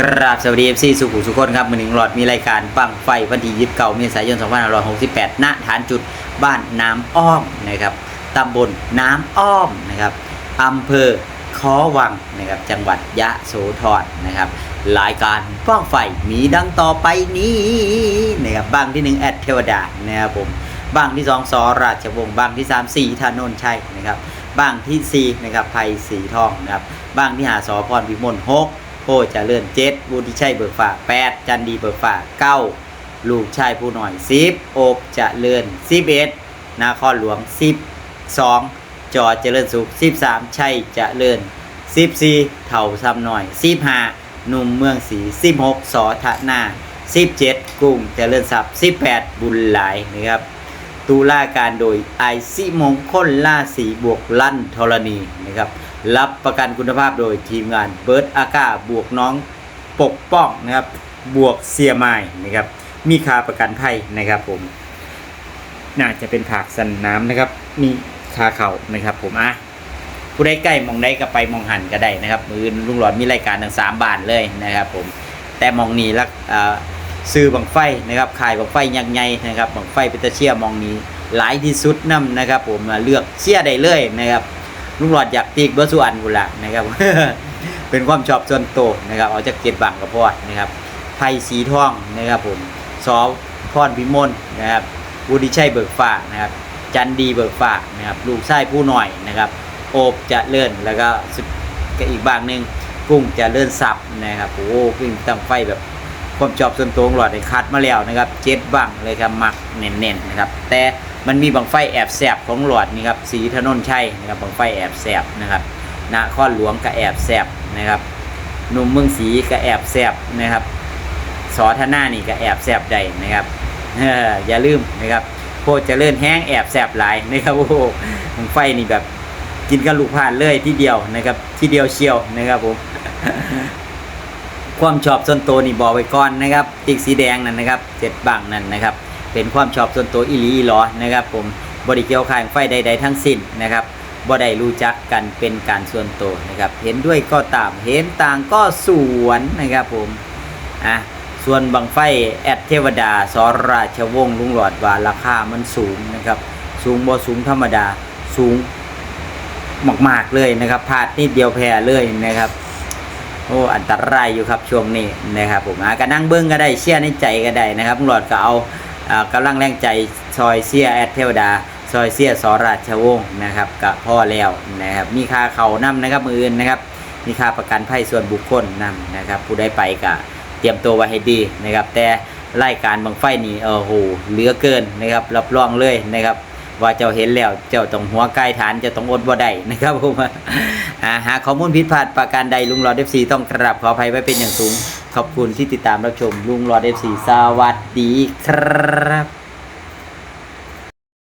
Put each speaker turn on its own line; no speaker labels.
กราบสวัสดีเอฟซีสุขุมสุขคนครับมือหนึ่งหลอดมีรายการปังไฟวันที่ยิบเก่าเมษายน 2568 ณฐานจุดบ้านน้ำอ้อมนะครับตำบลน้ำอ้อมนะครับอำเภอคอวังนะครับจังหวัดยะโสธรนะครับรายการป้องไฟมีดังต่อไปนี้นะครับบ้างที่หนึ่งแอดเทวดานะครับผมบ้างที่สองสอราชวงศ์บ้างที่สามสี่ธนนชัยนะครับบ้างที่สี่นะครับไพสีทองนะครับบ้างที่หาสอพรวิมลหก โพเจริญเจ็ดบุญชัยเบิกฝ่าแปดจันดีเบิกฝ่าเก้าลูกชายผู้หน่อยสิบโอบเจริญสิบเอ็ดนาครหลวงสิบสองจอเจริญสุขสิบสามชัยจะเจริญสิบสี่เถ่าซ้ำหน่อยสิบห้าหนุ่มเมืองศรีสิบหกสอทะนาสิบเจ็ดกุ้งเจริญทรัพย์สิบแปดบุญหลายนะครับตุลาการโดยไอซิมงคลล่าสีบวกลั่นธรณีนะครับ รับประกันคุณภาพโดยทีมงานเบิร์ดอาก้าบวกน้องปกป้องนะครับ บวกเซียไมายนะครับ มีค่าประกันภัยนะครับผม น่าจะเป็นผักสันน้ำนะครับ มีคาเข่านะครับผมอะผู้ใดใกล้มองได้ก็ไปมองหันก็ได้นะครับ มือลุงหลอดมีรายการทั้งสามบานเลยนะครับผม แต่มองนี้ละซื้อบังไฟนะครับขายบังไฟยักษ์ใหญ่นะครับบังไฟเปตเชียมองนี้หลายที่สุดนํนะครับ ผมเลือกเชียได้เลยนะครับ ลุงหลอดอยากตีกเบอร์สุอันกุละนะครับ เป็นความชอบส่วนตัวนะครับเอาจากเจ็ดบังกับพ่อนะครับไผ่สีทองนะครับผมซอพรพิมลนะครับวุฒิชัยเบิกฟ้านะครับ จันดีเบิกฟ้านะครับ ลูกไส้ผู้หน่อยนะครับ โอบจะเลื่อนแล้วก็สุดก็อีกบางหนึ่งกุ้งจะเลื่อนสับนะครับโอ้โหปิ้งตั้งไฟแบบ ความชอบส่วนตัวของหลอดได้คัดมาแล้วนะครับเจ็ดบังเลยครับมักเน้นๆนะครับแต่มันมีบังไฟแอบแสบของหลอดนี่ครับสีถนนชัยนะครับบังไฟแอบแสบนะครับนครหลวงก็แอบแสบนะครับหนุ่มเมืองศรีก็แอบแสบนะครับสอธนานี่ก็แอบแสบใดนะครับอย่าลืมนะครับโคตรจะเลื่อนแห้งแอบแสบหลายนะครับโอ้บังไฟนี่แบบกินกันลูกผ่านเลยที่เดียวนะครับ ที่เดียวเชียวนะครับผม ความชอบส่วนตัวนี่บอกไว้ก่อนนะครับติ๊กสีแดงนั่นนะครับเจ็ดบังนั่นนะครับ เป็นความชอบส่วนตัวอีหลีอีหลอนะครับ ผมบริเกี่ยวข้างไฟใด ๆ ทั้งสิ้นนะครับบ่ได้รู้จักกันเป็นการส่วนตัวนะครับ เห็นด้วยก็ตามเห็นต่างก็สวนนะครับผมอะส่วนบังไฟแอดเทวดาสราชวงศ์ลุงหลอดว่าราคามันสูงนะครับ สูงบ่สูงธรรมดาสูงมากๆเลยนะครับพลาดนิดเดียวแพ้เลยนะครับ โอ้อันตรายอยู่ครับช่วงนี้นะครับผมอะก็นั่งเบิ้งก็ได้เชียร์ในใจก็ได้นะครับหลอดก็เอาอ่ากำลังแรงใจซอยเสียแอดเทวดาซอยเสียสราชวงศ์นะครับก็พอแล้วนะครับมีค่าเขานำนะครับมืออื่นนะครับมีค่าประกันภัยส่วนบุคคลนำนะครับ ผู้ได้ไปก็เตรียมตัวไว้ให้ดีนะครับ แต่รายการบังไฟนี่เออโหเหลือเกินนะครับรับรองเลยนะครับ ว่าเจ้าเห็นแล้วเจ้าต้องหัวใกล้ฐานเจ้าต้องอดบ่ได้นะครับผมหากข้อมูลผิดพลาดประการใดลุงรอดเอฟซีต้องกราบขออภัยไว้เป็นอย่างสูง ขอบคุณที่ติดตามรับชมลุงรอดเอฟซีสวัสดีครับ